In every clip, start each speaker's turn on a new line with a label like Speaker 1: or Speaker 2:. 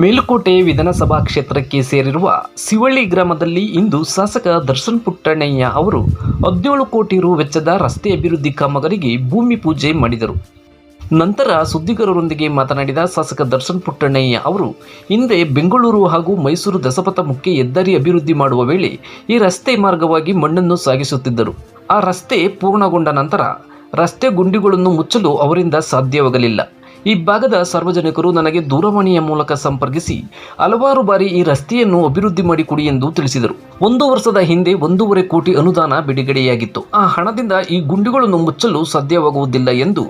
Speaker 1: ಮೇಲುಕೋಟೆ ವಿಧಾನಸಭಾ ಕ್ಷೇತ್ರಕ್ಕೆ ಸೇರಿರುವ ಸಿವಳ್ಳಿ ಗ್ರಾಮದಲ್ಲಿ ಇಂದು ಶಾಸಕ ದರ್ಶನ್ ಪುಟ್ಟಣ್ಣಯ್ಯ ಅವರು ಹದಿನೇಳು ಕೋಟಿ ರು ವೆಚ್ಚದ ರಸ್ತೆ ಅಭಿವೃದ್ಧಿ ಕಾಮಗಾರಿಗೆ ಭೂಮಿ ಪೂಜೆ ಮಾಡಿದರು. ನಂತರ ಸುದ್ದಿಗಾರರೊಂದಿಗೆ ಮಾತನಾಡಿದ ಶಾಸಕ ದರ್ಶನ್ ಪುಟ್ಟಣ್ಣಯ್ಯ ಅವರು, ಹಿಂದೆ ಬೆಂಗಳೂರು ಹಾಗೂ ಮೈಸೂರು ದಶಪಥ ಮುಖ್ಯ ಹೆದ್ದಾರಿ ಅಭಿವೃದ್ಧಿ ಮಾಡುವ ವೇಳೆ ಈ ರಸ್ತೆ ಮಾರ್ಗವಾಗಿ ಮಣ್ಣನ್ನು ಸಾಗಿಸುತ್ತಿದ್ದರು. ಆ ರಸ್ತೆ ಪೂರ್ಣಗೊಂಡ ನಂತರ ರಸ್ತೆ ಗುಂಡಿಗಳನ್ನು ಮುಚ್ಚಲು ಅವರಿಂದ ಸಾಧ್ಯವಾಗಲಿಲ್ಲ. ಈ ಭಾಗದ ಸಾರ್ವಜನಿಕರು ನನಗೆ ದೂರವಾಣಿಯ ಮೂಲಕ ಸಂಪರ್ಕಿಸಿ ಹಲವಾರು ಬಾರಿ ಈ ರಸ್ತೆಯನ್ನು ಅಭಿವೃದ್ಧಿ ಮಾಡಿಕೊಡಿ ಎಂದು ತಿಳಿಸಿದರು. ಒಂದು ವರ್ಷದ ಹಿಂದೆ ಒಂದೂವರೆ ಕೋಟಿ ಅನುದಾನ ಬಿಡುಗಡೆಯಾಗಿತ್ತು. ಆ ಹಣದಿಂದ ಈ ಗುಂಡಿಗಳನ್ನು ಮುಚ್ಚಲು ಸಾಧ್ಯವಾಗುವುದಿಲ್ಲ ಎಂದು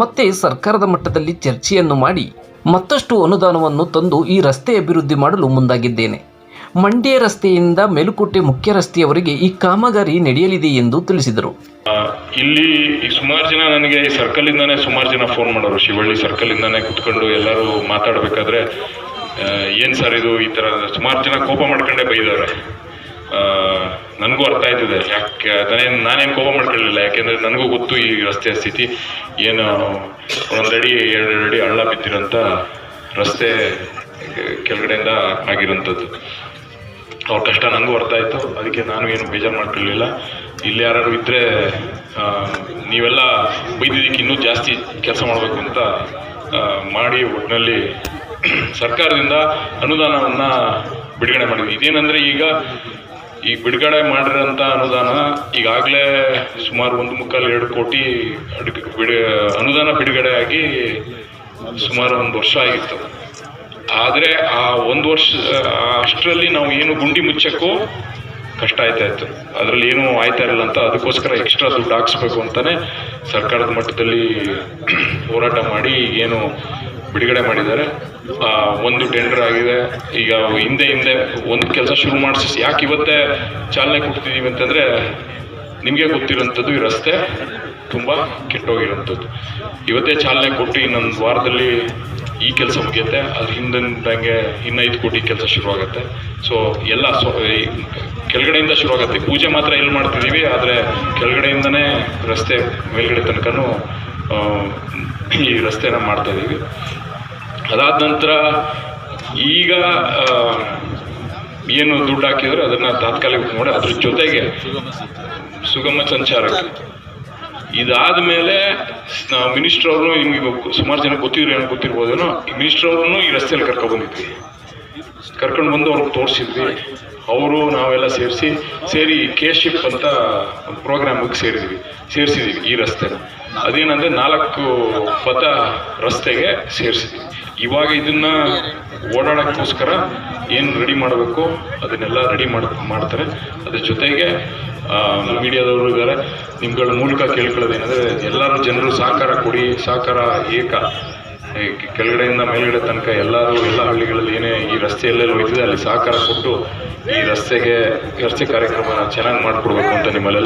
Speaker 1: ಮತ್ತೆ ಸರ್ಕಾರದ ಮಟ್ಟದಲ್ಲಿ ಚರ್ಚೆಯನ್ನು ಮಾಡಿ ಮತ್ತಷ್ಟು ಅನುದಾನವನ್ನು ತಂದು ಈ ರಸ್ತೆ ಅಭಿವೃದ್ಧಿ ಮಾಡಲು ಮುಂದಾಗಿದ್ದೇನೆ. ಮಂಡ್ಯ ರಸ್ತೆಯಿಂದ ಮೇಲುಕೋಟೆ ಮುಖ್ಯ ರಸ್ತೆಯವರೆಗೆ ಈ ಕಾಮಗಾರಿ ನಡೆಯಲಿದೆ ಎಂದು ತಿಳಿಸಿದರು.
Speaker 2: ಇಲ್ಲಿ ಸುಮಾರು ಜನ ನನಗೆ ಈ ಸರ್ಕಲ್ ಇಂದಾನೆ ಸುಮಾರು ಜನ ಫೋನ್ ಮಾಡೋರು. ಶಿವಳ್ಳಿ ಸರ್ಕಲ್ ಇಂದಾನೆ ಕುತ್ಕೊಂಡು ಎಲ್ಲರೂ ಮಾತಾಡಬೇಕಾದ್ರೆ ಏನು ಸರ್ ಇದು ಈ ತರ ಸುಮಾರು ಜನ ಕೋಪ ಮಾಡ್ಕೊಂಡೇ ಬೈದವ್ರೆ ನನಗೂ ಅರ್ಥ ಆಯ್ತದೆ. ಯಾಕೆ ನಾನೇನು ನಾನೇನು ಕೋಪ ಮಾಡ್ಕೊಳ್ಳಿಲ್ಲ. ಯಾಕೆಂದರೆ ನನಗೂ ಗೊತ್ತು ಈ ರಸ್ತೆಯ ಸ್ಥಿತಿ. ಏನು ಒಂದು ಅಡಿ ಎರಡು ಅಡಿ ಹಳ್ಳ ಬಿದ್ದಿರೋಂಥ ರಸ್ತೆ ಕೆಳಗಡೆಯಿಂದ ಆಗಿರೋಂಥದ್ದು. ಅವ್ರ ಕಷ್ಟ ನನಗೂ ಅರ್ಥ ಆಯಿತು. ಅದಕ್ಕೆ ನಾನು ಏನು ಬೇಜಾರು ಮಾಡ್ಕೊಳ್ಳಿಲ್ಲ. ಇಲ್ಲಿ ಯಾರು ಇದ್ರೆ ನೀವೆಲ್ಲ ಬೈದಿದ್ದಕ್ಕೆ ಇನ್ನೂ ಜಾಸ್ತಿ ಕೆಲಸ ಮಾಡಬೇಕು ಅಂತ ಮಾಡಿ ಒಟ್ಟಿನಲ್ಲಿ ಸರ್ಕಾರದಿಂದ ಅನುದಾನವನ್ನು ಬಿಡುಗಡೆ ಮಾಡಿದ್ವಿ. ಇದೇನೆಂದರೆ ಈಗ, ಈ ಬಿಡುಗಡೆ ಮಾಡಿರೋಂಥ ಅನುದಾನ ಈಗಾಗಲೇ ಸುಮಾರು ಒಂದು ಮುಕ್ಕಾಲು ಎರಡು ಕೋಟಿ ಬಿಡು, ಅನುದಾನ ಬಿಡುಗಡೆ ಆಗಿ ಸುಮಾರು ಒಂದು ವರ್ಷ ಆಗಿತ್ತು. ಆದರೆ ಆ ಒಂದು ವರ್ಷ ಅಷ್ಟರಲ್ಲಿ ನಾವು ಏನು ಗುಂಡಿ ಮುಚ್ಚಕ್ಕೂ ಕಷ್ಟ ಆಯ್ತಾ ಇತ್ತು. ಅದರಲ್ಲಿ ಏನೂ ಆಯ್ತಾ ಇರಲಿಲ್ಲ ಅಂತ ಅದಕ್ಕೋಸ್ಕರ ಎಕ್ಸ್ಟ್ರಾ ದುಡ್ಡು ಹಾಕ್ಸ್ಬೇಕು ಅಂತಾನೆ ಸರ್ಕಾರದ ಮಟ್ಟದಲ್ಲಿ ಹೋರಾಟ ಮಾಡಿ ಏನು ಬಿಡುಗಡೆ ಮಾಡಿದ್ದಾರೆ. ಒಂದು ಟೆಂಡರ್ ಆಗಿದೆ. ಈಗ ಹಿಂದೆ ಹಿಂದೆ ಒಂದು ಕೆಲಸ ಶುರು ಮಾಡಿಸಿ ಯಾಕೆ ಇವತ್ತೇ ಚಾಲನೆ ಕೊಡ್ತಿದ್ದೀವಿ ಅಂತಂದರೆ ನಿಮಗೆ ಗೊತ್ತಿರೋಂಥದ್ದು ಈ ರಸ್ತೆ ತುಂಬ ಕೆಟ್ಟೋಗಿರೋಂಥದ್ದು. ಇವತ್ತೇ ಚಾಲನೆ ಕೊಟ್ಟು ಇನ್ನೊಂದು ವಾರದಲ್ಲಿ ಈ ಕೆಲಸ ಮುಗಿಯುತ್ತೆ. ಅದ್ರ ಹಿಂದಂಗೆ ಇನ್ನೈದು ಕೋಟಿ ಕೆಲಸ ಶುರುವಾಗುತ್ತೆ. ಸೊ ಎಲ್ಲ ಸೊ ಕೆಳಗಡೆಯಿಂದ ಶುರುವಾಗುತ್ತೆ. ಪೂಜೆ ಮಾತ್ರ ಎಲ್ಲಿ ಮಾಡ್ತಿದ್ದೀವಿ ಆದರೆ ಕೆಳಗಡೆಯಿಂದನೇ ರಸ್ತೆ ಮೇಲ್ಗಡೆ ತನಕ ಈ ರಸ್ತೆನ ಮಾಡ್ತಾ ಇದ್ದೀವಿ ಅದಾದ ನಂತರ ಈಗ ಏನು ದುಡ್ಡು ಹಾಕಿದ್ರೆ, ಅದನ್ನು ತಾತ್ಕಾಲಿಕ ಮಾಡಿ ಅದ್ರ ಜೊತೆಗೆ ಸುಗಮ ಸಂಚಾರಕ್ಕೆ ಇದಾದ ಮೇಲೆ ಮಿನಿಸ್ಟರ್ ಅವರು ನಿಮಗೆ ಸುಮಾರು ಜನ ಗೊತ್ತಿದ್ರು ಏನೋ ಗೊತ್ತಿರ್ಬೋದೇನೋ. ಮಿನಿಸ್ಟರ್ ಅವ್ರನ್ನು ಈ ರಸ್ತೆಯಲ್ಲಿ ಕರ್ಕೊಂಡು ಬಂದಿದ್ವಿ. ಕರ್ಕೊಂಡು ಬಂದು ಅವ್ರಿಗೆ ತೋರಿಸಿದ್ವಿ. ಅವರು ನಾವೆಲ್ಲ ಸೇರಿಸಿ, ಸೇರಿ ಕೇಶಿಪ್ ಅಂತ ಪ್ರೋಗ್ರಾಮಿಗೆ ಸೇರಿದ್ವಿ. ಸೇರಿಸಿದ್ವಿ ಈ ರಸ್ತೆನ. ಅದೇನಂದರೆ ನಾಲ್ಕು ಪಥ ರಸ್ತೆಗೆ ಸೇರಿಸಿದ್ವಿ. ಇವಾಗ ಇದನ್ನ ಓಡಾಡೋಕ್ಕೋಸ್ಕರ ಏನು ರೆಡಿ ಮಾಡಬೇಕು, ಅದನ್ನೆಲ್ಲ ರೆಡಿ ಮಾಡ್ ಮಾಡ್ತಾರೆ. ಅದ್ರ ಜೊತೆಗೆ ಮೀಡಿಯಾದವರು ಇದ್ದಾರೆ. ನಿಮ್ಗಳ ಮೂಲಕ ಕೇಳ್ಕೊಳ್ಳೋದೇನೆಂದರೆ, ಎಲ್ಲರೂ ಜನರು ಸಹಕಾರ ಕೊಡಿ, ಸಹಕಾರ ಏಕ. ಕೆಳಗಡೆಯಿಂದ ಮೇಲ್ಗಡೆ ತನಕ ಎಲ್ಲರೂ ಎಲ್ಲ ಹಳ್ಳಿಗಳಲ್ಲಿ ಏನೇ ಈ ರಸ್ತೆ ಎಲ್ಲೆಲ್ಲಿ ಹೋಯ್ತಿದೆ ಅಲ್ಲಿ ಸಹಕಾರ ಕೊಟ್ಟು ಈ ರಸ್ತೆಗೆ ರಸ್ತೆ ಕಾರ್ಯಕ್ರಮನ ಚೆನ್ನಾಗಿ ಮಾಡಿಕೊಡ್ಬೇಕು ಅಂತ ನಿಮ್ಮಲ್ಲೆಲ್ಲ